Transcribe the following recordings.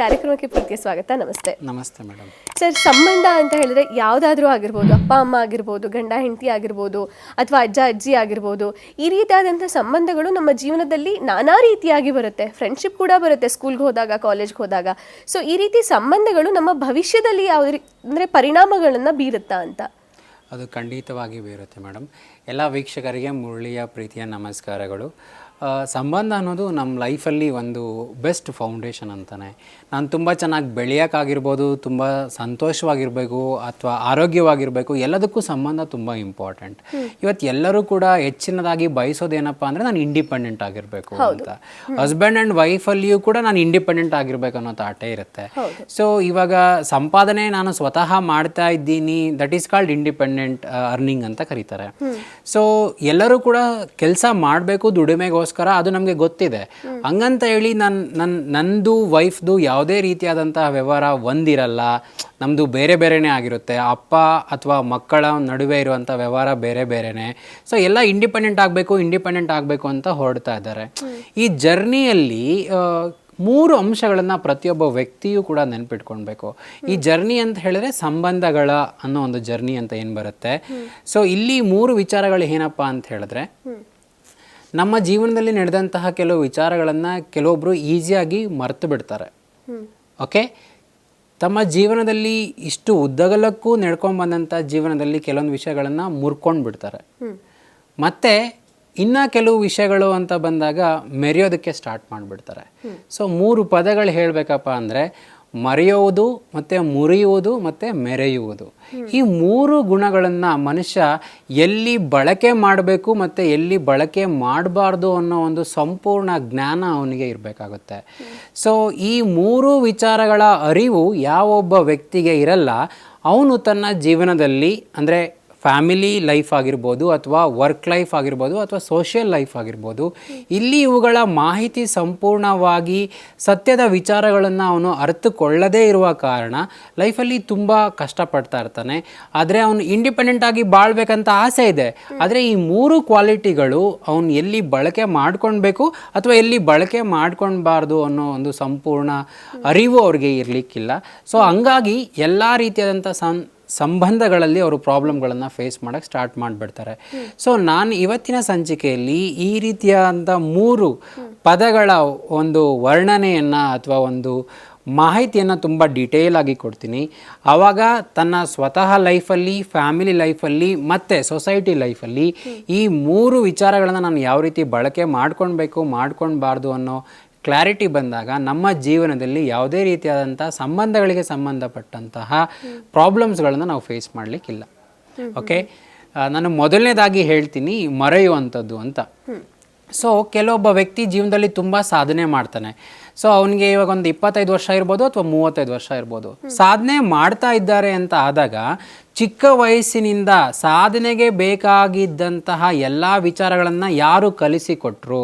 ಕಾರ್ಯಕ್ರಮಕ್ಕೆ ಪ್ರೀತಿಯ ಸ್ವಾಗತ ನಮಸ್ತೆ. ನಮಸ್ತೆ ಮೇಡಮ್. ಸರ್ ಸಂಬಂಧ ಅಂತ ಹೇಳಿದ್ರೆ ಯಾವ್ದಾದ್ರೂ ಆಗಿರ್ಬೋದು ಅಪ್ಪ ಅಮ್ಮ ಆಗಿರ್ಬೋದು ಗಂಡ ಹೆಂಡತಿ ಆಗಿರ್ಬೋದು ಅಥವಾ ಅಜ್ಜ ಅಜ್ಜಿ ಆಗಿರ್ಬೋದು ಈ ರೀತಿಯಾದಂಥ ಸಂಬಂಧಗಳು ನಮ್ಮ ಜೀವನದಲ್ಲಿ ನಾನಾ ರೀತಿಯಾಗಿ ಬರುತ್ತೆ. ಫ್ರೆಂಡ್ಶಿಪ್ ಕೂಡ ಬರುತ್ತೆ ಸ್ಕೂಲ್ಗೆ ಹೋದಾಗ ಕಾಲೇಜ್ಗೆ ಹೋದಾಗ. ಸೊ ಈ ರೀತಿ ಸಂಬಂಧಗಳು ನಮ್ಮ ಭವಿಷ್ಯದಲ್ಲಿ ಯಾವ ಅಂದ್ರೆ ಪರಿಣಾಮಗಳನ್ನ ಬೀರುತ್ತಾ ಅಂತ? ಅದು ಖಂಡಿತವಾಗಿ ಬೀರುತ್ತೆ ಮೇಡಮ್. ಎಲ್ಲ ವೀಕ್ಷಕರಿಗೆ ಮುರಳಿಯ ಪ್ರೀತಿಯ ನಮಸ್ಕಾರಗಳು. ಸಂಬಂಧ ಅನ್ನೋದು ನಮ್ಮ ಲೈಫಲ್ಲಿ ಒಂದು ಬೆಸ್ಟ್ ಫೌಂಡೇಶನ್ ಅಂತಲೇ ನಾನು ತುಂಬ ಚೆನ್ನಾಗಿ ಬೆಳೆಯೋಕ್ಕಾಗಿರ್ಬೋದು ತುಂಬ ಸಂತೋಷವಾಗಿರಬೇಕು ಅಥವಾ ಆರೋಗ್ಯವಾಗಿರಬೇಕು ಎಲ್ಲದಕ್ಕೂ ಸಂಬಂಧ ತುಂಬ ಇಂಪಾರ್ಟೆಂಟ್. ಇವತ್ತು ಎಲ್ಲರೂ ಕೂಡ ಹೆಚ್ಚಿನದಾಗಿ ಬಯಸೋದೇನಪ್ಪ ಅಂದರೆ ನಾನು ಇಂಡಿಪೆಂಡೆಂಟ್ ಆಗಿರಬೇಕು ಅಂತ. ಹಸ್ಬೆಂಡ್ ಆ್ಯಂಡ್ ವೈಫಲ್ಲಿಯೂ ಕೂಡ ನಾನು ಇಂಡಿಪೆಂಡೆಂಟ್ ಆಗಿರಬೇಕು ಅನ್ನೋ ತಾಟೆ ಇರುತ್ತೆ. ಸೊ ಇವಾಗ ಸಂಪಾದನೆ ನಾನು ಸ್ವತಃ ಮಾಡ್ತಾ ಇದ್ದೀನಿ that is called independent earning ಅಂತ ಕರೀತಾರೆ. ಸೊ ಎಲ್ಲರೂ ಕೂಡ ಕೆಲಸ ಮಾಡಬೇಕು ದುಡಿಮೆಗೋಸ್ಕರ ಅದು ನಮಗೆ ಗೊತ್ತಿದೆ. ಹಂಗಂತ ಹೇಳಿ ನನ್ನ ನನ್ನ ನಂದು ವೈಫ್ದು ಯಾವುದೇ ರೀತಿಯಾದಂತಹ ವ್ಯವಹಾರ ಒಂದಿರಲ್ಲ. ನಮ್ಮದು ಬೇರೆ ಬೇರೆನೇ ಆಗಿರುತ್ತೆ. ಅಪ್ಪ ಅಥವಾ ಮಕ್ಕಳ ನಡುವೆ ಇರುವಂಥ ವ್ಯವಹಾರ ಬೇರೆ ಬೇರೆನೇ. ಸೊ ಎಲ್ಲ ಇಂಡಿಪೆಂಡೆಂಟ್ ಆಗಬೇಕು ಇಂಡಿಪೆಂಡೆಂಟ್ ಆಗಬೇಕು ಅಂತ ಹೊರಡ್ತಾ ಇದ್ದಾರೆ. ಈ ಜರ್ನಿಯಲ್ಲಿ ಮೂರು ಅಂಶಗಳನ್ನು ಪ್ರತಿಯೊಬ್ಬ ವ್ಯಕ್ತಿಯೂ ಕೂಡ ನೆನ್ಪಿಟ್ಕೊಳ್ಬೇಕು. ಈ ಜರ್ನಿ ಅಂತ ಹೇಳಿದ್ರೆ ಸಂಬಂಧಗಳ ಅನ್ನೋ ಒಂದು ಜರ್ನಿ ಅಂತ ಏನು ಬರುತ್ತೆ. ಸೊ ಇಲ್ಲಿ ಮೂರು ವಿಚಾರಗಳು ಏನಪ್ಪ ಅಂತ ಹೇಳಿದ್ರೆ ನಮ್ಮ ಜೀವನದಲ್ಲಿ ನಡೆದಂತಹ ಕೆಲವು ವಿಚಾರಗಳನ್ನು ಕೆಲವೊಬ್ಬರು ಈಸಿಯಾಗಿ ಮರೆತು ಬಿಡ್ತಾರೆ. ಓಕೆ? ತಮ್ಮ ಜೀವನದಲ್ಲಿ ಇಷ್ಟು ಉದ್ದಗಲಕ್ಕೂ ನಡ್ಕೊಂಡ್ಬಂದಂಥ ಜೀವನದಲ್ಲಿ ಕೆಲವೊಂದು ವಿಷಯಗಳನ್ನು ಮುರ್ಕೊಂಡು ಬಿಡ್ತಾರೆ. ಮತ್ತು ಇನ್ನು ಕೆಲವು ವಿಷಯಗಳು ಅಂತ ಬಂದಾಗ ಮೆರೆಯೋದಕ್ಕೆ ಸ್ಟಾರ್ಟ್ ಮಾಡಿಬಿಡ್ತಾರೆ. ಸೊ ಮೂರು ಪದಗಳು ಹೇಳಬೇಕಪ್ಪ ಅಂದರೆ ಮರೆಯುವುದು ಮತ್ತು ಮುರಿಯುವುದು ಮತ್ತು ಮೆರೆಯುವುದು. ಈ ಮೂರು ಗುಣಗಳನ್ನು ಮನುಷ್ಯ ಎಲ್ಲಿ ಬಳಕೆ ಮಾಡಬೇಕು ಮತ್ತು ಎಲ್ಲಿ ಬಳಕೆ ಮಾಡಬಾರ್ದು ಅನ್ನೋ ಒಂದು ಸಂಪೂರ್ಣ ಜ್ಞಾನ ಅವನಿಗೆ ಇರಬೇಕಾಗುತ್ತೆ. ಸೊ ಈ ಮೂರು ವಿಚಾರಗಳ ಅರಿವು ಯಾವೊಬ್ಬ ವ್ಯಕ್ತಿಗೆ ಇರಲ್ಲ ಅವನು ತನ್ನ ಜೀವನದಲ್ಲಿ ಅಂದರೆ ಫ್ಯಾಮಿಲಿ ಲೈಫ್ ಆಗಿರ್ಬೋದು ಅಥವಾ ವರ್ಕ್ ಲೈಫ್ ಆಗಿರ್ಬೋದು ಅಥವಾ ಸೋಷಿಯಲ್ ಲೈಫ್ ಆಗಿರ್ಬೋದು, ಇಲ್ಲಿ ಇವುಗಳ ಮಾಹಿತಿ ಸಂಪೂರ್ಣವಾಗಿ ಸತ್ಯದ ವಿಚಾರಗಳನ್ನು ಅವನು ಅರ್ಥಕೊಳ್ಳದೇ ಇರುವ ಕಾರಣ ಲೈಫಲ್ಲಿ ತುಂಬ ಕಷ್ಟಪಡ್ತಾ ಇರ್ತಾನೆ. ಆದರೆ ಅವನು ಇಂಡಿಪೆಂಡೆಂಟ್ ಆಗಿ ಬಾಳ್ಬೇಕಂತ ಆಸೆ ಇದೆ. ಆದರೆ ಈ ಮೂರು ಕ್ವಾಲಿಟಿಗಳು ಅವನು ಎಲ್ಲಿ ಬಳಕೆ ಮಾಡ್ಕೊಳ್ಬೇಕು ಅಥವಾ ಎಲ್ಲಿ ಬಳಕೆ ಮಾಡ್ಕೊಳ್ಬಾರ್ದು ಅನ್ನೋ ಒಂದು ಸಂಪೂರ್ಣ ಅರಿವು ಅವ್ರಿಗೆ ಇರಲಿಕ್ಕಿಲ್ಲ. ಸೊ ಹಂಗಾಗಿ ಎಲ್ಲ ರೀತಿಯಾದಂಥ ಸಂ ಸಂಬಂಧಗಳಲ್ಲಿ ಅವರು ಪ್ರಾಬ್ಲಮ್ಗಳನ್ನು ಫೇಸ್ ಮಾಡೋಕ್ಕೆ ಸ್ಟಾರ್ಟ್ ಮಾಡಿಬಿಡ್ತಾರೆ. ಸೊ ನಾನು ಇವತ್ತಿನ ಸಂಚಿಕೆಯಲ್ಲಿ ಈ ರೀತಿಯಾದ ಮೂರು ಪದಗಳ ಒಂದು ವರ್ಣನೆಯನ್ನು ಅಥವಾ ಒಂದು ಮಾಹಿತಿಯನ್ನು ತುಂಬ ಡಿಟೇಲ್ ಆಗಿ ಕೊಡ್ತೀನಿ. ಆವಾಗ ತನ್ನ ಸ್ವತಃ ಲೈಫಲ್ಲಿ ಫ್ಯಾಮಿಲಿ ಲೈಫಲ್ಲಿ ಮತ್ತು ಸೊಸೈಟಿ ಲೈಫಲ್ಲಿ ಈ ಮೂರು ವಿಚಾರಗಳನ್ನು ನಾನು ಯಾವ ರೀತಿ ಬಳಕೆ ಮಾಡ್ಕೊಳ್ಬೇಕು, ಮಾಡ್ಕೊಳ್ಬಾರ್ದು ಅನ್ನೋ ಕ್ಲಾರಿಟಿ ಬಂದಾಗ ನಮ್ಮ ಜೀವನದಲ್ಲಿ ಯಾವುದೇ ರೀತಿಯಾದಂಥ ಸಂಬಂಧಗಳಿಗೆ ಸಂಬಂಧಪಟ್ಟಂತಹ ಪ್ರಾಬ್ಲಮ್ಸ್ಗಳನ್ನು ನಾವು ಫೇಸ್ ಮಾಡಲಿಕ್ಕಿಲ್ಲ. ಓಕೆ ನಾನು ಮೊದಲನೇದಾಗಿ ಹೇಳ್ತೀನಿ ಮರೆಯುವಂಥದ್ದು ಅಂತ. ಸೊ ಕೆಲವೊಬ್ಬ ವ್ಯಕ್ತಿ ಜೀವನದಲ್ಲಿ ತುಂಬ ಸಾಧನೆ ಮಾಡ್ತಾನೆ. ಸೊ ಅವನಿಗೆ ಇವಾಗ ಒಂದು ಇಪ್ಪತ್ತೈದು ವರ್ಷ ಇರ್ಬೋದು ಅಥವಾ ಮೂವತ್ತೈದು ವರ್ಷ ಇರ್ಬೋದು. ಸಾಧನೆ ಮಾಡ್ತಾ ಇದ್ದಾರೆ ಅಂತ ಆದಾಗ ಚಿಕ್ಕ ವಯಸ್ಸಿನಿಂದ ಸಾಧನೆಗೆ ಬೇಕಾಗಿದ್ದಂತಹ ಎಲ್ಲ ವಿಚಾರಗಳನ್ನು ಯಾರು ಕಲಿಸಿಕೊಟ್ರು,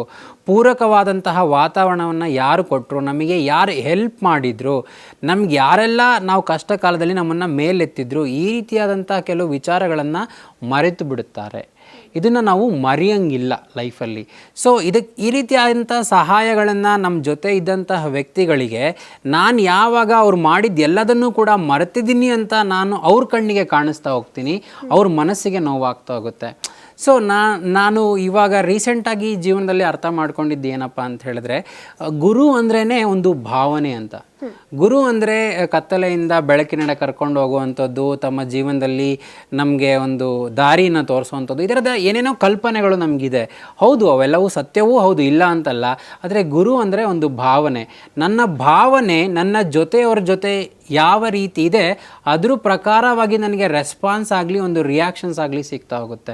ಪೂರಕವಾದಂತಹ ವಾತಾವರಣವನ್ನು ಯಾರು ಕೊಟ್ಟರು ನಮಗೆ ಯಾರು ಹೆಲ್ಪ್ ಮಾಡಿದರು, ನಮ್ಗೆ ಯಾರೆಲ್ಲ ನಾವು ಕಷ್ಟ ಕಾಲದಲ್ಲಿ ನಮ್ಮನ್ನು ಮೇಲೆತ್ತಿದ್ರು, ಈ ರೀತಿಯಾದಂತಹ ಕೆಲವು ವಿಚಾರಗಳನ್ನು ಮರೆತು ಬಿಡುತ್ತಾರೆ. ಇದನ್ನು ನಾವು ಮರೆಯಂಗಿಲ್ಲ ಲೈಫಲ್ಲಿ. ಸೊ ಇದಕ್ಕೆ ಈ ರೀತಿಯಾದಂಥ ಸಹಾಯಗಳನ್ನು ನಮ್ಮ ಜೊತೆ ಇದ್ದಂತಹ ವ್ಯಕ್ತಿಗಳಿಗೆ ನಾನು ಯಾವಾಗ ಅವ್ರು ಮಾಡಿದ ಎಲ್ಲದನ್ನೂ ಕೂಡ ಮರೆತಿದ್ದೀನಿ ಅಂತ ನಾನು ಅವ್ರ ಕಣ್ಣಿಗೆ ಕಾಣಿಸ್ತಾ ಹೋಗ್ತೀನಿ, ಅವ್ರ ಮನಸ್ಸಿಗೆ ನೋವಾಗ್ತಾ ಹೋಗುತ್ತೆ. ಸೊ ನಾ, ನಾನು ಇವಾಗ ರೀಸೆಂಟಾಗಿ ಜೀವನದಲ್ಲಿ ಅರ್ಥ ಮಾಡ್ಕೊಂಡಿದ್ದು ಏನಪ್ಪ ಅಂತ ಹೇಳಿದ್ರೆ, ಗುರು ಅಂದ್ರೇ ಒಂದು ಭಾವನೆ ಅಂತ. ಗುರು ಅಂದರೆ ಕತ್ತಲೆಯಿಂದ ಬೆಳಕಿನೆಡೆ ಕರ್ಕೊಂಡು ಹೋಗುವಂಥದ್ದು, ತಮ್ಮ ಜೀವನದಲ್ಲಿ ನಮಗೆ ಒಂದು ದಾರಿನ ತೋರಿಸುವಂಥದ್ದು, ಇದರದ ಏನೇನೋ ಕಲ್ಪನೆಗಳು ನಮಗಿದೆ. ಹೌದು, ಅವೆಲ್ಲವೂ ಸತ್ಯವೂ ಹೌದು, ಇಲ್ಲ ಅಂತಲ್ಲ, ಆದರೆ ಗುರು ಅಂದರೆ ಒಂದು ಭಾವನೆ. ನನ್ನ ಭಾವನೆ, ನನ್ನ ಜೊತೆಯವ್ರ ಜೊತೆ ಯಾವ ರೀತಿ ಇದೆ, ಅದ್ರ ಪ್ರಕಾರವಾಗಿ ನನಗೆ ರೆಸ್ಪಾನ್ಸ್ ಆಗಲಿ, ಒಂದು ರಿಯಾಕ್ಷನ್ಸ್ ಆಗಲಿ ಸಿಗ್ತಾ ಹೋಗುತ್ತೆ.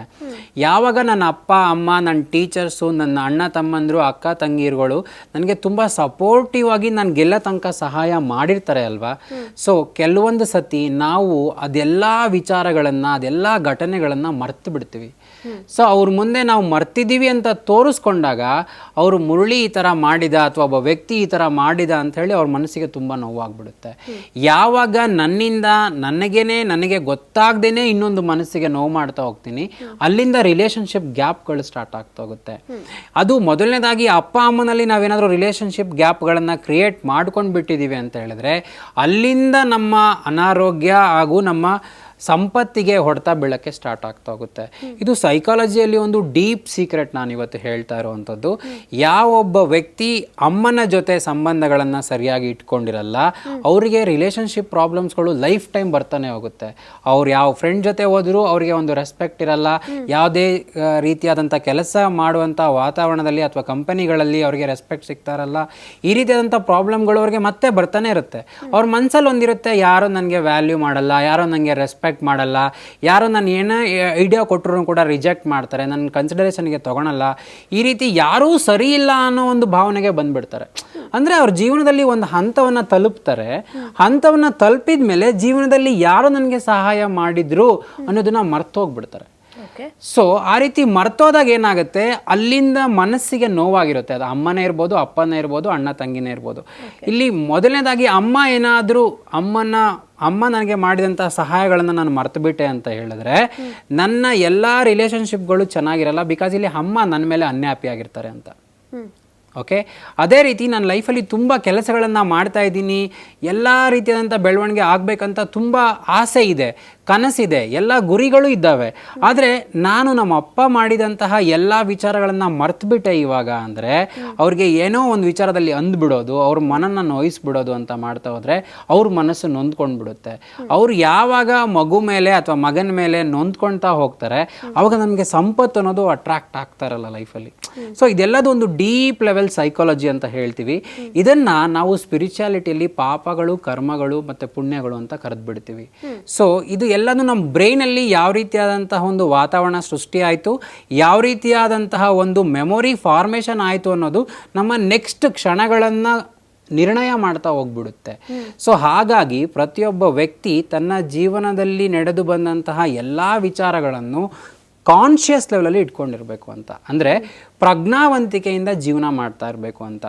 ಯಾವಾಗ ನನ್ನ ಅಪ್ಪ, ಅಮ್ಮ, ನನ್ನ ಟೀಚರ್ಸು ನನ್ನ ಅಣ್ಣ ತಮ್ಮಂದರು, ಅಕ್ಕ, ತಂಗಿರುಗಳು, ನನಗೆ ತುಂಬ ಸಪೋರ್ಟಿವ್ ಆಗಿ ನಾನು ಗೆಲ್ಲ ತನಕ ಸಹಾಯ ಮಾಡಿರ್ತಾರೆ ಅಲ್ವಾ? ಸೊ ಕೆಲವೊಂದು ಸತಿ ನಾವು ಅದೆಲ್ಲ ವಿಚಾರಗಳನ್ನು ಅದೆಲ್ಲ ಘಟನೆಗಳನ್ನು ಮರೆತು ಬಿಡ್ತೀವಿ ಸೊ ಅವ್ರ ಮುಂದೆ ನಾವು ಮರ್ತಿದ್ದೀವಿ ಅಂತ ತೋರಿಸ್ಕೊಂಡಾಗ ಅವರು ಮುರಳಿ ಈ ಥರ ಮಾಡಿದ ಅಥವಾ ಒಬ್ಬ ವ್ಯಕ್ತಿ ಈ ಥರ ಮಾಡಿದ ಅಂತ ಹೇಳಿ ಅವ್ರ ಮನಸ್ಸಿಗೆ ತುಂಬ ನೋವಾಗ್ಬಿಡುತ್ತೆ. ಯಾವಾಗ ನನ್ನಿಂದ ನನಗೇನೆ ನನಗೆ ಗೊತ್ತಾಗ್ದೇ ಇನ್ನೊಂದು ಮನಸ್ಸಿಗೆ ನೋವು ಮಾಡ್ತಾ ಹೋಗ್ತೀನಿ, ಅಲ್ಲಿಂದ ರಿಲೇಶನ್ಶಿಪ್ ಗ್ಯಾಪ್ಗಳು ಸ್ಟಾರ್ಟ್ ಆಗ್ತಾ ಹೋಗುತ್ತೆ. ಅದು ಮೊದಲನೇದಾಗಿ ಅಪ್ಪ ಅಮ್ಮನಲ್ಲಿ ನಾವೇನಾದರೂ ರಿಲೇಶನ್ಶಿಪ್ ಗ್ಯಾಪ್ಗಳನ್ನು ಕ್ರಿಯೇಟ್ ಮಾಡ್ಕೊಂಡು ಬಿಟ್ಟಿದ್ದೀವಿ ಅಂತ ಹೇಳಿದ್ರೆ ಅಲ್ಲಿಂದ ನಮ್ಮ ಅನಾರೋಗ್ಯ ಹಾಗೂ ನಮ್ಮ ಸಂಪತ್ತಿಗೆ ಹೊಡೆತ ಬೀಳಕ್ಕೆ ಸ್ಟಾರ್ಟ್ ಆಗ್ತಾ ಹೋಗುತ್ತೆ. ಇದು ಸೈಕಾಲಜಿಯಲ್ಲಿ ಒಂದು ಡೀಪ್ ಸೀಕ್ರೆಟ್ ನಾನು ಇವತ್ತು ಹೇಳ್ತಾ ಇರುವಂಥದ್ದು. ಯಾವೊಬ್ಬ ವ್ಯಕ್ತಿ ಅಮ್ಮನ ಜೊತೆ ಸಂಬಂಧಗಳನ್ನು ಸರಿಯಾಗಿ ಇಟ್ಕೊಂಡಿರಲ್ಲ, ಅವರಿಗೆ ರಿಲೇಷನ್ಶಿಪ್ ಪ್ರಾಬ್ಲಮ್ಸ್ಗಳು ಲೈಫ್ ಟೈಮ್ ಬರ್ತಾನೆ ಹೋಗುತ್ತೆ. ಅವ್ರು ಯಾವ ಫ್ರೆಂಡ್ ಜೊತೆ ಹೋದರೂ ಅವರಿಗೆ ಒಂದು ರೆಸ್ಪೆಕ್ಟ್ ಇರಲ್ಲ. ಯಾವುದೇ ರೀತಿಯಾದಂಥ ಕೆಲಸ ಮಾಡುವಂಥ ವಾತಾವರಣದಲ್ಲಿ ಅಥವಾ ಕಂಪನಿಗಳಲ್ಲಿ ಅವರಿಗೆ ರೆಸ್ಪೆಕ್ಟ್ ಸಿಗ್ತಾರಲ್ಲ. ಈ ರೀತಿಯಾದಂಥ ಪ್ರಾಬ್ಲಮ್ಗಳು ಅವ್ರಿಗೆ ಮತ್ತೆ ಬರ್ತಾನೆ ಇರುತ್ತೆ. ಅವ್ರ ಮನಸ್ಸಲ್ಲಿ ಒಂದಿರುತ್ತೆ, ಯಾರೋ ನನಗೆ ವ್ಯಾಲ್ಯೂ ಮಾಡಲ್ಲ, ಯಾರೋ ನನಗೆ ರೆಸ್ಪೆಕ್ಟ್ ಮಾಡಲ್ಲ. ಯಾರೋ ನಾನು ಏನೇ ಐಡಿಯಾ ಕೊಟ್ಟರು ಕೂಡ ರಿಜೆಕ್ಟ್ ಮಾಡ್ತಾರೆ. ನನ್ನ ಕನ್ಸಿಡರೇಷನ್ಗೆ ತೊಗೊಳಲ್ಲ. ಈ ರೀತಿ ಯಾರೂ ಸರಿ ಇಲ್ಲ ಅನ್ನೋ ಒಂದು ಭಾವನೆಗೆ ಬಂದುಬಿಡ್ತಾರೆ. ಅಂದರೆ ಅವ್ರ ಜೀವನದಲ್ಲಿ ಒಂದು ಹಂತವನ್ನು ತಲುಪ್ತಾರೆ. ಹಂತವನ್ನು ತಲುಪಿದ ಮೇಲೆ ಜೀವನದಲ್ಲಿ ಯಾರು ನನಗೆ ಸಹಾಯ ಮಾಡಿದ್ರು ಅನ್ನೋದನ್ನ ಮರ್ತೋಗ್ಬಿಡ್ತಾರೆ ಸೊ ಆ ರೀತಿ ಮರ್ತೋದಾಗ ಏನಾಗುತ್ತೆ? ಅಲ್ಲಿಂದ ಮನಸ್ಸಿಗೆ ನೋವಾಗಿರುತ್ತೆ. ಅದು ಅಮ್ಮನೇ ಇರ್ಬೋದು ಅಪ್ಪನೇ ಇರ್ಬೋದು ಅಣ್ಣ ತಂಗಿನೇ ಇರ್ಬೋದು. ಇಲ್ಲಿ ಮೊದಲನೇದಾಗಿ ಅಮ್ಮ ಏನಾದರೂ ಅಮ್ಮನ ಅಮ್ಮ ನನಗೆ ಮಾಡಿದಂಥ ಸಹಾಯಗಳನ್ನು ನಾನು ಮರ್ತುಬಿಟ್ಟೆ ಅಂತ ಹೇಳಿದ್ರೆ ನನ್ನ ಎಲ್ಲ ರಿಲೇಷನ್ಶಿಪ್ಗಳು ಚೆನ್ನಾಗಿರಲ್ಲ ಬಿಕಾಸ್ ಇಲ್ಲಿ ಅಮ್ಮ ನನ್ನ ಮೇಲೆ ಅನ್ಹ್ಯಾಪಿ ಆಗಿರ್ತಾರೆ ಅಂತ. ಓಕೆ ಅದೇ ರೀತಿ ನಾನು ಲೈಫಲ್ಲಿ ತುಂಬ ಕೆಲಸಗಳನ್ನು ಮಾಡ್ತಾ ಇದ್ದೀನಿ. ಎಲ್ಲ ರೀತಿಯಾದಂಥ ಬೆಳವಣಿಗೆ ಆಗಬೇಕಂತ ತುಂಬ ಆಸೆ ಇದೆ. ಕನಸಿದೆ, ಎಲ್ಲ ಗುರಿಗಳು ಇದ್ದಾವೆ. ಆದರೆ ನಾನು ನಮ್ಮ ಅಪ್ಪ ಮಾಡಿದಂತಹ ಎಲ್ಲ ವಿಚಾರಗಳನ್ನು ಮರ್ತುಬಿಟ್ಟೆ ಇವಾಗ ಅಂದರೆ ಅವ್ರಿಗೆ ಏನೋ ಒಂದು ವಿಚಾರದಲ್ಲಿ ಅಂದ್ಬಿಡೋದು, ಅವ್ರ ಮನನ ನೋಯಿಸ್ಬಿಡೋದು ಅಂತ ಮಾಡ್ತಾ ಹೋದರೆ ಅವ್ರ ಮನಸ್ಸು ನೊಂದ್ಕೊಂಡು ಬಿಡುತ್ತೆ ಅವ್ರು ಯಾವಾಗ ಮಗು ಮೇಲೆ ಅಥವಾ ಮಗನ ಮೇಲೆ ನೊಂದ್ಕೊಳ್ತಾ ಹೋಗ್ತಾರೆ, ಅವಾಗ ನಮಗೆ ಸಂಪತ್ತು ಅನ್ನೋದು ಅಟ್ರಾಕ್ಟ್ ಆಗ್ತಾರಲ್ಲ ಲೈಫಲ್ಲಿ ಸೊ ಇದೆಲ್ಲದು ಒಂದು ಡೀಪ್ ಲೆವೆಲ್ ಸೈಕಾಲಜಿ ಅಂತ ಹೇಳ್ತೀವಿ. ಇದನ್ನು ನಾವು ಸ್ಪಿರಿಚುಯಾಲಿಟಿಯಲ್ಲಿ ಪಾಪಗಳು, ಕರ್ಮಗಳು ಮತ್ತು ಪುಣ್ಯಗಳು ಅಂತ ಕರೆದ್ಬಿಡ್ತೀವಿ. ಸೊ ಇದು ಎಲ್ಲನೂ ನಮ್ಮ ಬ್ರೈನಲ್ಲಿ ಯಾವ ರೀತಿಯಾದಂತಹ ಒಂದು ವಾತಾವರಣ ಸೃಷ್ಟಿ ಆಯಿತು ಯಾವ ರೀತಿಯಾದಂತಹ ಒಂದು ಮೆಮೊರಿ ಫಾರ್ಮೇಷನ್ ಆಯಿತು ಅನ್ನೋದು ನಮ್ಮ ನೆಕ್ಸ್ಟ್ ಕ್ಷಣಗಳನ್ನು ನಿರ್ಣಯ ಮಾಡ್ತಾ ಹೋಗ್ಬಿಡುತ್ತೆ. ಸೊ ಹಾಗಾಗಿ ಪ್ರತಿಯೊಬ್ಬ ವ್ಯಕ್ತಿ ತನ್ನ ಜೀವನದಲ್ಲಿ ನಡೆದು ಬಂದಂತಹ ಎಲ್ಲ ವಿಚಾರಗಳನ್ನು ಕಾನ್ಷಿಯಸ್ ಲೆವೆಲಲ್ಲಿ ಇಟ್ಕೊಂಡಿರಬೇಕು ಅಂತ. ಅಂದರೆ ಪ್ರಜ್ಞಾವಂತಿಕೆಯಿಂದ ಜೀವನ ಮಾಡ್ತಾ ಇರಬೇಕು ಅಂತ.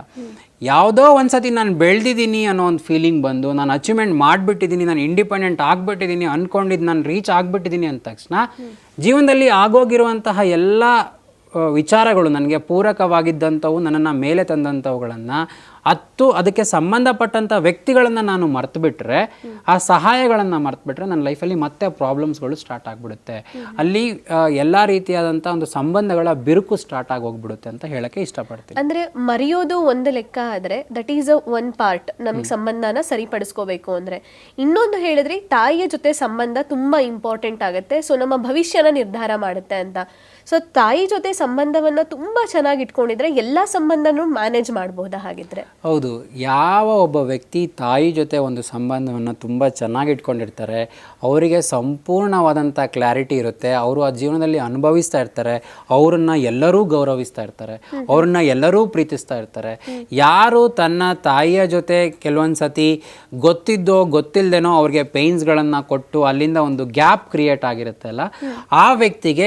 ಯಾವುದೋ ಒಂದ್ಸತಿ ನಾನು ಬೆಳೆದಿದ್ದೀನಿ ಅನ್ನೋ ಒಂದು ಫೀಲಿಂಗ್ ಬಂದು, ನಾನು ಅಚೀವ್ಮೆಂಟ್ ಮಾಡಿಬಿಟ್ಟಿದ್ದೀನಿ, ನಾನು ಇಂಡಿಪೆಂಡೆಂಟ್ ಆಗಿಬಿಟ್ಟಿದ್ದೀನಿ ಅಂದ್ಕೊಂಡಿದ್ದು ನಾನು ರೀಚ್ ಆಗಿಬಿಟ್ಟಿದ್ದೀನಿ ಅಂದ ತಕ್ಷಣ ಜೀವನದಲ್ಲಿ ಆಗೋಗಿರುವಂತಹ ಎಲ್ಲ ವಿಚಾರಗಳು ನನಗೆ ಪೂರಕವಾಗಿದ್ದಂಥವು, ನನ್ನನ್ನು ಮೇಲೆ ತಂದಂಥವುಗಳನ್ನು ಹತ್ತು ಅದಕ್ಕೆ ಸಂಬಂಧಪಟ್ಟಂಥ ವ್ಯಕ್ತಿಗಳನ್ನು ನಾನು ಮರ್ತು ಬಿಟ್ಟರೆ ಆ ಸಹಾಯಗಳನ್ನು ಮರ್ತು ಬಿಟ್ಟರೆ ನನ್ನ ಲೈಫಲ್ಲಿ ಮತ್ತೆ ಪ್ರಾಬ್ಲಮ್ಸ್ಗಳು ಸ್ಟಾರ್ಟ್ ಆಗಿಬಿಡುತ್ತೆ. ಅಲ್ಲಿ ಎಲ್ಲ ರೀತಿಯಾದಂಥ ಒಂದು ಸಂಬಂಧಗಳ ಬಿರುಕು ಸ್ಟಾರ್ಟ್ ಆಗಿ ಹೋಗ್ಬಿಡುತ್ತೆ ಅಂತ ಹೇಳಕ್ಕೆ ಇಷ್ಟಪಡ್ತೀನಿ. ಅಂದರೆ ಮರೆಯೋದು ಒಂದು ಲೆಕ್ಕ ಆದರೆ that is a one part ನಮಗೆ ಸಂಬಂಧನ ಸರಿಪಡಿಸ್ಕೋಬೇಕು ಅಂದರೆ. ಇನ್ನೊಂದು ಹೇಳಿದ್ರೆ ತಾಯಿಯ ಜೊತೆ ಸಂಬಂಧ ತುಂಬ ಇಂಪಾರ್ಟೆಂಟ್ ಆಗುತ್ತೆ. ಸೊ ನಮ್ಮ ಭವಿಷ್ಯನ ನಿರ್ಧಾರ ಮಾಡುತ್ತೆ ಅಂತ. ಸೊ ತಾಯಿ ಜೊತೆ ಸಂಬಂಧವನ್ನ ತುಂಬಾ ಚೆನ್ನಾಗಿ ಇಟ್ಕೊಂಡಿದ್ರೆ ಎಲ್ಲಾ ಸಂಬಂಧನೂ ಮ್ಯಾನೇಜ್ ಮಾಡಬಹುದಾ ಹಾಗಿದ್ರೆ? ಹೌದು. ಯಾವ ಒಬ್ಬ ವ್ಯಕ್ತಿ ತಾಯಿ ಜೊತೆ ಒಂದು ಸಂಬಂಧವನ್ನು ತುಂಬ ಚೆನ್ನಾಗಿ ಇಟ್ಕೊಂಡಿರ್ತಾರೆ ಅವರಿಗೆ ಸಂಪೂರ್ಣವಾದಂಥ ಕ್ಲಾರಿಟಿ ಇರುತ್ತೆ ಅವರು ಆ ಜೀವನದಲ್ಲಿ ಅನುಭವಿಸ್ತಾ ಇರ್ತಾರೆ ಅವರನ್ನ ಎಲ್ಲರೂ ಗೌರವಿಸ್ತಾ ಇರ್ತಾರೆ ಅವ್ರನ್ನ ಎಲ್ಲರೂ ಪ್ರೀತಿಸ್ತಾ ಇರ್ತಾರೆ. ಯಾರು ತನ್ನ ತಾಯಿಯ ಜೊತೆ ಕೆಲವೊಂದು ಸತಿ ಗೊತ್ತಿದ್ದೋ ಗೊತ್ತಿಲ್ಲದೇನೋ ಅವ್ರಿಗೆ ಪೇಯ್ನ್ಸ್ಗಳನ್ನು ಕೊಟ್ಟು ಅಲ್ಲಿಂದ ಒಂದು ಗ್ಯಾಪ್ ಕ್ರಿಯೇಟ್ ಆಗಿರುತ್ತೆ ಅಲ್ಲ ಆ ವ್ಯಕ್ತಿಗೆ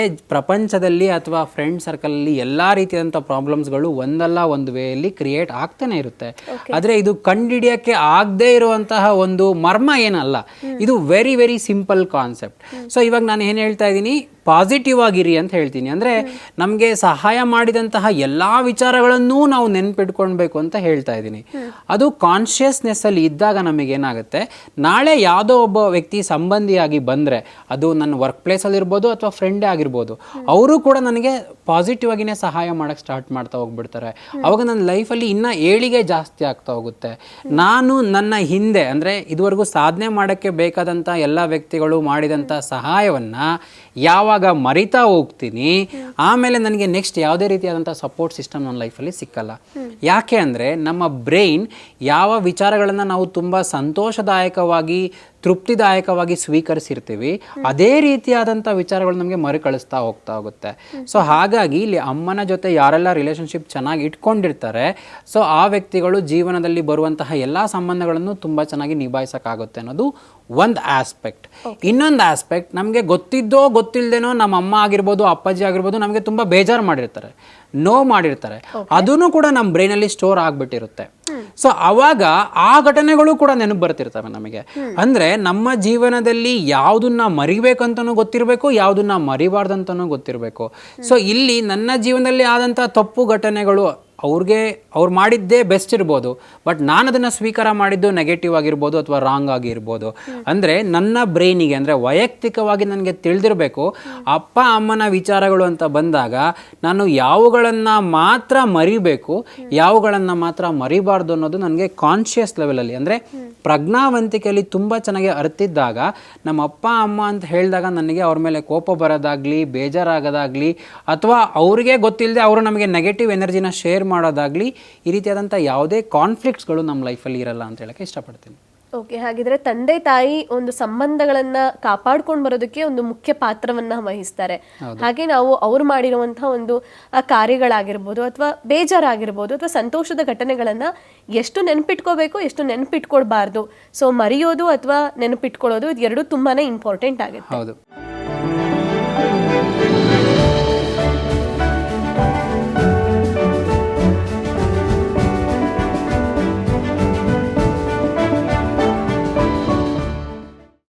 ಪ್ರಪಂಚದಲ್ಲಿ ಅಥವಾ ಫ್ರೆಂಡ್ ಸರ್ಕಲಲ್ಲಿ ಎಲ್ಲ ರೀತಿಯಾದಂಥ ಪ್ರಾಬ್ಲಮ್ಸ್ಗಳು ಒಂದಲ್ಲ ಒಂದು ವೇಯಲ್ಲಿ ಕ್ರಿಯೇಟ್ ಆಗ್ತಾನೆ ಇರುತ್ತೆ. ಆದರೆ ಇದು ಕಂಡಿಡಿಯೋಕ್ಕೆ ಆಗದೇ ಇರುವಂತಹ ಒಂದು ಮರ್ಮ ಏನಲ್ಲ. ಇದು very very simple concept so ಇವಾಗ ನಾನು ಏನು ಹೇಳ್ತಾ ಇದ್ದೀನಿ? ಪಾಸಿಟಿವ್ ಆಗಿರಿ ಅಂತ ಹೇಳ್ತೀನಿ. ಅಂದರೆ ನಮಗೆ ಸಹಾಯ ಮಾಡಿದಂತಹ ಎಲ್ಲ ವಿಚಾರಗಳನ್ನೂ ನಾವು ನೆನ್ಪಿಟ್ಕೊಳ್ಬೇಕು ಅಂತ ಹೇಳ್ತಾ ಇದ್ದೀನಿ. ಅದು ಕಾನ್ಷಿಯಸ್ನೆಸ್ಸಲ್ಲಿ ಇದ್ದಾಗ ನಮಗೇನಾಗುತ್ತೆ ನಾಳೆ ಯಾವುದೋ ಒಬ್ಬ ವ್ಯಕ್ತಿ ಸಂಬಂಧಿಯಾಗಿ ಬಂದರೆ ಅದು ನನ್ನ ವರ್ಕ್ ಪ್ಲೇಸಲ್ಲಿರ್ಬೋದು ಅಥವಾ ಫ್ರೆಂಡೇ ಆಗಿರ್ಬೋದು ಅವರು ಕೂಡ ನನಗೆ ಪಾಸಿಟಿವ್ ಆಗಿನೇ ಸಹಾಯ ಮಾಡಕ್ಕೆ ಸ್ಟಾರ್ಟ್ ಮಾಡ್ತಾ ಹೋಗ್ಬಿಡ್ತಾರೆ. ಅವಾಗ ನನ್ನ ಲೈಫಲ್ಲಿ ಇನ್ನೂ ಏಳಿಗೆ ಜಾಸ್ತಿ ಆಗ್ತಾ ಹೋಗುತ್ತೆ. ನಾನು ನನ್ನ ಹಿಂದೆ, ಅಂದರೆ ಇದುವರೆಗೂ ಸಾಧನೆ ಮಾಡೋಕ್ಕೆ ಬೇಕಾದಂಥ ಎಲ್ಲ ವ್ಯಕ್ತಿಗಳು ಮಾಡಿದಂಥ ಸಹಾಯವನ್ನು ಯಾವಾಗ ಮರಿತಾ ಹೋಗ್ತೀನಿ, ಆಮೇಲೆ ನನಗೆ ನೆಕ್ಸ್ಟ್ ಯಾವುದೇ ರೀತಿಯಾದಂಥ ಸಪೋರ್ಟ್ ಸಿಸ್ಟಮ್ ನನ್ನ ಲೈಫಲ್ಲಿ ಸಿಕ್ಕಲ್ಲ. ಯಾಕೆ ಅಂದರೆ ನಮ್ಮ ಬ್ರೈನ್ ಯಾವ ವಿಚಾರಗಳನ್ನು ನಾವು ತುಂಬ ಸಂತೋಷದಾಯಕವಾಗಿ ತೃಪ್ತಿದಾಯಕವಾಗಿ ಸ್ವೀಕರಿಸಿರ್ತೀವಿ. ಅದೇ ರೀತಿಯಾದಂಥ ವಿಚಾರಗಳು ನಮಗೆ ಮರುಕಳಿಸ್ತಾ ಹೋಗ್ತಾ ಹೋಗುತ್ತೆ. ಸೊ ಹಾಗಾಗಿ ಇಲ್ಲಿ ಅಮ್ಮನ ಜೊತೆ ಯಾರೆಲ್ಲ ರಿಲೇಶನ್ಶಿಪ್ ಚೆನ್ನಾಗಿ ಇಟ್ಕೊಂಡಿರ್ತಾರೆ ಸೊ ಆ ವ್ಯಕ್ತಿಗಳು ಜೀವನದಲ್ಲಿ ಬರುವಂತಹ ಎಲ್ಲ ಸಂಬಂಧಗಳನ್ನು ತುಂಬ ಚೆನ್ನಾಗಿ ನಿಭಾಯಿಸೋಕ್ಕಾಗುತ್ತೆ ಅನ್ನೋದು ಒಂದು ಆಸ್ಪೆಕ್ಟ್ ಇನ್ನೊಂದು ಆಸ್ಪೆಕ್ಟ್ ನಮಗೆ ಗೊತ್ತಿದ್ದೋ ಗೊತ್ತಿಲ್ಲದೇನೋ ನಮ್ಮ ಅಮ್ಮ ಆಗಿರ್ಬೋದು ಅಪ್ಪಾಜಿ ಆಗಿರ್ಬೋದು ನಮಗೆ ತುಂಬ ಬೇಜಾರು ಮಾಡಿರ್ತಾರೆ. ನೋ ಮಾಡಿರ್ತಾರೆ. ಅದೂ ಕೂಡ ನಮ್ಮ ಬ್ರೈನಲ್ಲಿ ಸ್ಟೋರ್ ಆಗಿಬಿಟ್ಟಿರುತ್ತೆ. ಸೊ ಅವಾಗ ಆ ಘಟನೆಗಳು ಕೂಡ ನೆನಪು ಬರ್ತಿರ್ತವೆ ನಮಗೆ. ಅಂದರೆ ನಮ್ಮ ಜೀವನದಲ್ಲಿ ಯಾವುದನ್ನ ಮರಿಬೇಕಂತನೂ ಗೊತ್ತಿರಬೇಕು ಯಾವುದನ್ನ ಮರಿಬಾರ್ದಂತನೂ ಗೊತ್ತಿರಬೇಕು. ಸೊ ಇಲ್ಲಿ ನನ್ನ ಜೀವನದಲ್ಲಿ ಆದಂಥ ತಪ್ಪು ಘಟನೆಗಳು ಅವ್ರಿಗೆ ಅವ್ರು ಮಾಡಿದ್ದೇ ಬೆಸ್ಟ್ ಇರ್ಬೋದು. ಬಟ್ ನಾನು ಅದನ್ನು ಸ್ವೀಕಾರ ಮಾಡಿದ್ದು ನೆಗೆಟಿವ್ ಆಗಿರ್ಬೋದು ಅಥವಾ ರಾಂಗ್ ಆಗಿರ್ಬೋದು. ಅಂದರೆ ನನ್ನ ಬ್ರೈನಿಗೆ ಅಂದರೆ ವೈಯಕ್ತಿಕವಾಗಿ ನನಗೆ ತಿಳಿದಿರಬೇಕು. ಅಪ್ಪ, ಅಮ್ಮನ ವಿಚಾರಗಳು ಅಂತ ಬಂದಾಗ ನಾನು ಯಾವುಗಳನ್ನು ಮಾತ್ರ ಮರಿಬೇಕು, ಯಾವುಗಳನ್ನು ಮಾತ್ರ ಮರಿಬಾರ್ದು ಅನ್ನೋದು ನನಗೆ ಕಾನ್ಷಿಯಸ್ ಲೆವೆಲಲ್ಲಿ ಅಂದರೆ ಪ್ರಜ್ಞಾವಂತಿಕೆಯಲ್ಲಿ ತುಂಬ ಚೆನ್ನಾಗಿ ಅರ್ತಿದ್ದಾಗ ನಮ್ಮ ಅಪ್ಪ, ಅಮ್ಮ ಅಂತ ಹೇಳಿದಾಗ ನನಗೆ ಅವ್ರ ಮೇಲೆ ಕೋಪ ಬರೋದಾಗಲಿ, ಬೇಜಾರಾಗೋದಾಗಲಿ, ಅಥವಾ ಅವರಿಗೆ ಗೊತ್ತಿಲ್ಲದೆ ಅವರು ನಮಗೆ ನೆಗೆಟಿವ್ ಎನರ್ಜಿನ ಶೇರ್ ಮಾಡೋದಾಗ್ಲಿ ಈ ರೀತಿಯಾದಂಥ ಯಾವುದೇ ಕಾನ್ಫ್ಲಿಕ್ಟ್ಸ್ಗಳು ನಮ್ಮ ಲೈಫಲ್ಲಿ ಇರಲ್ಲ ಅಂತ ಹೇಳಕ್ಕೆ ಇಷ್ಟಪಡ್ತೀನಿ. ಓಕೆ ಹಾಗಿದ್ರೆ ತಂದೆ ತಾಯಿ ಒಂದು ಸಂಬಂಧಗಳನ್ನ ಕಾಪಾಡ್ಕೊಂಡು ಬರೋದಕ್ಕೆ ಒಂದು ಮುಖ್ಯ ಪಾತ್ರವನ್ನ ವಹಿಸ್ತಾರೆ. ಹಾಗೆ ನಾವು ಅವ್ರು ಮಾಡಿರುವಂತಹ ಒಂದು ಕಾರ್ಯಗಳಾಗಿರ್ಬೋದು ಅಥವಾ ಬೇಜಾರಾಗಿರ್ಬೋದು ಅಥವಾ ಸಂತೋಷದ ಘಟನೆಗಳನ್ನ ಎಷ್ಟು ನೆನಪಿಟ್ಕೋಬೇಕು ಎಷ್ಟು ನೆನಪಿಟ್ಕೊಳ್ಬಾರ್ದು. ಸೊ ಮರೆಯೋದು ಅಥವಾ ನೆನಪಿಟ್ಕೊಳ್ಳೋದು ಇದು ಎರಡು ತುಂಬಾನೇ ಇಂಪಾರ್ಟೆಂಟ್ ಆಗುತ್ತೆ. ಹೌದು.